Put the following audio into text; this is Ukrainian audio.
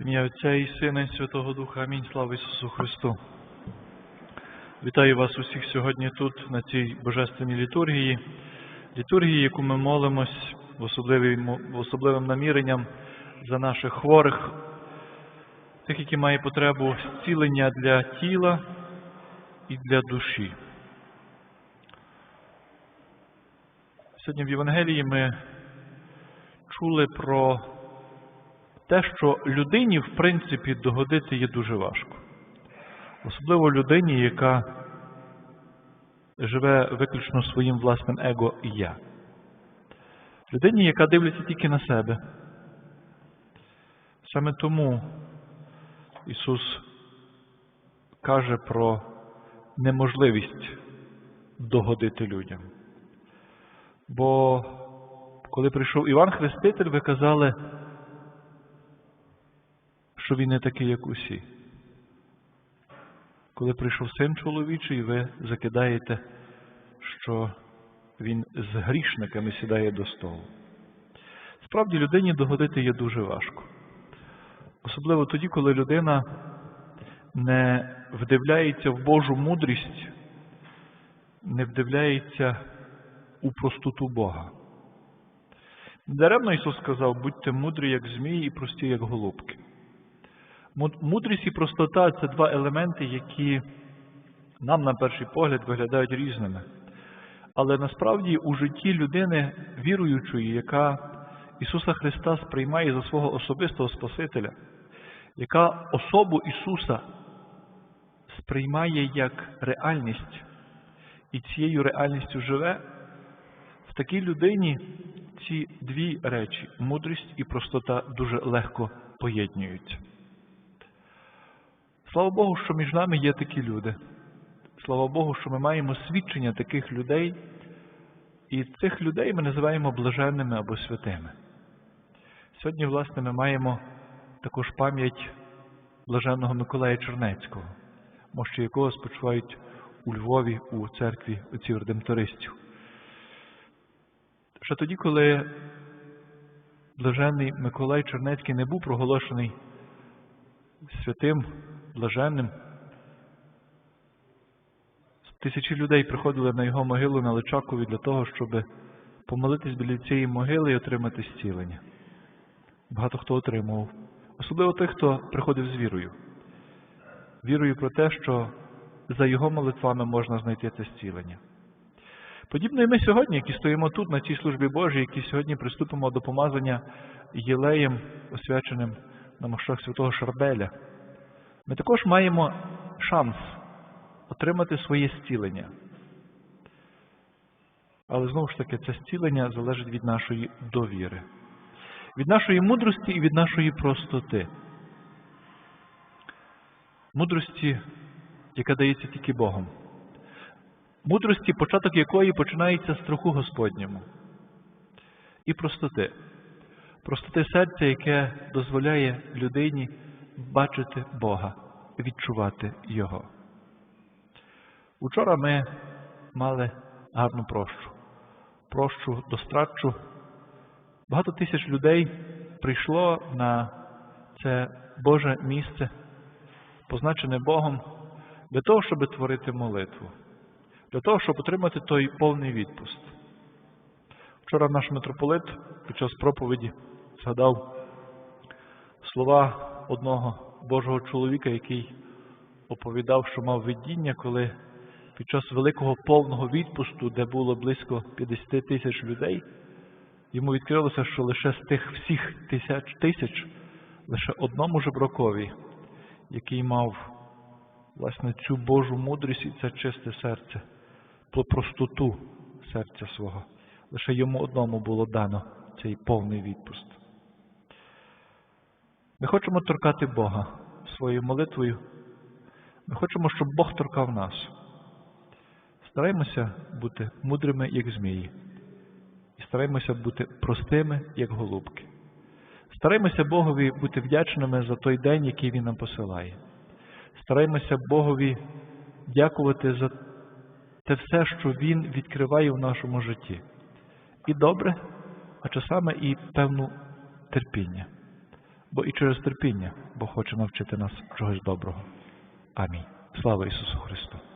Ім'я Отця і Сина, і Святого Духа. Амінь. Слава Ісусу Христу. Вітаю вас усіх сьогодні тут, на цій божественній літургії, літургії, яку ми молимось особливим наміренням за наших хворих, тих, які мають потребу зцілення для тіла і для душі. Сьогодні в Євангелії ми чули про те, що людині, в принципі, догодити є дуже важко. Особливо людині, яка живе виключно своїм власним его і я. Людині, яка дивиться тільки на себе. Саме тому Ісус каже про неможливість догодити людям. Бо коли прийшов Іван Хреститель, ви казали, що він не такий, як усі. Коли прийшов син чоловічий, ви закидаєте, що він з грішниками сідає до столу. Справді, людині догодити є дуже важко. Особливо тоді, коли людина не вдивляється в Божу мудрість, не вдивляється у простоту Бога. Даремно Ісус сказав, будьте мудрі, як змії, і прості, як голубки. Мудрість і простота це два елементи, які нам, на перший погляд, виглядають різними. Але насправді у житті людини віруючої, яка Ісуса Христа сприймає за свого особистого Спасителя, яка особу Ісуса сприймає як реальність і цією реальністю живе, в такій людині ці дві речі мудрість і простота дуже легко поєднуються. Слава Богу, що між нами є такі люди. Слава Богу, що ми маємо свідчення таких людей, і цих людей ми називаємо блаженними або святими. Сьогодні, власне, ми маємо також пам'ять блаженного Миколая Чернецького, мощі якого спочивають у Львові у церкві отців редемтористів. Ще тоді, коли блаженний Миколай Чернецький не був проголошений святим, блаженним, тисячі людей приходили на його могилу на Личакові для того, щоб помолитись біля цієї могили і отримати зцілення. Багато хто отримував. Особливо тих, хто приходив з вірою. Вірою про те, що за його молитвами можна знайти це зцілення. Подібно і ми сьогодні, які стоїмо тут, на цій службі Божій, які сьогодні приступимо до помазання єлеєм, освяченим на мощах святого Шарбеля, ми також маємо шанс отримати своє зцілення. Але знову ж таки, це зцілення залежить від нашої довіри, від нашої мудрості і від нашої простоти. Мудрості, яка дається тільки Богом. Мудрості, початок якої починається з страху Господньому. І простоти. Простоти серця, яке дозволяє людині бачити Бога, відчувати Його. Учора ми мали гарну прощу. Прощу дострачу. Багато тисяч людей прийшло на це Боже місце, позначене Богом, для того, щоб творити молитву, для того, щоб отримати той повний відпуст. Вчора наш митрополит під час проповіді згадав слова одного Божого чоловіка, який оповідав, що мав видіння, коли під час великого повного відпусту, де було близько 50 тисяч людей, йому відкрилося, що лише з тих всіх тисяч тисяч, лише одному жеброкові, який мав власне цю Божу мудрість і це чисте серце, про простоту серця свого. Лише йому одному було дано цей повний відпуст. Ми хочемо торкати Бога своєю молитвою. Ми хочемо, щоб Бог торкав нас. Стараємося бути мудрими, як змії, і стараємося бути простими, як голубки. Стараємося Богові бути вдячними за той день, який Він нам посилає. Стараємося Богові дякувати за те все, що Він відкриває в нашому житті. І добре, а часами і певну терпіння. Бо і через терпіння бо хоче навчити нас чогось доброго. Амінь. Слава Ісусу Христу!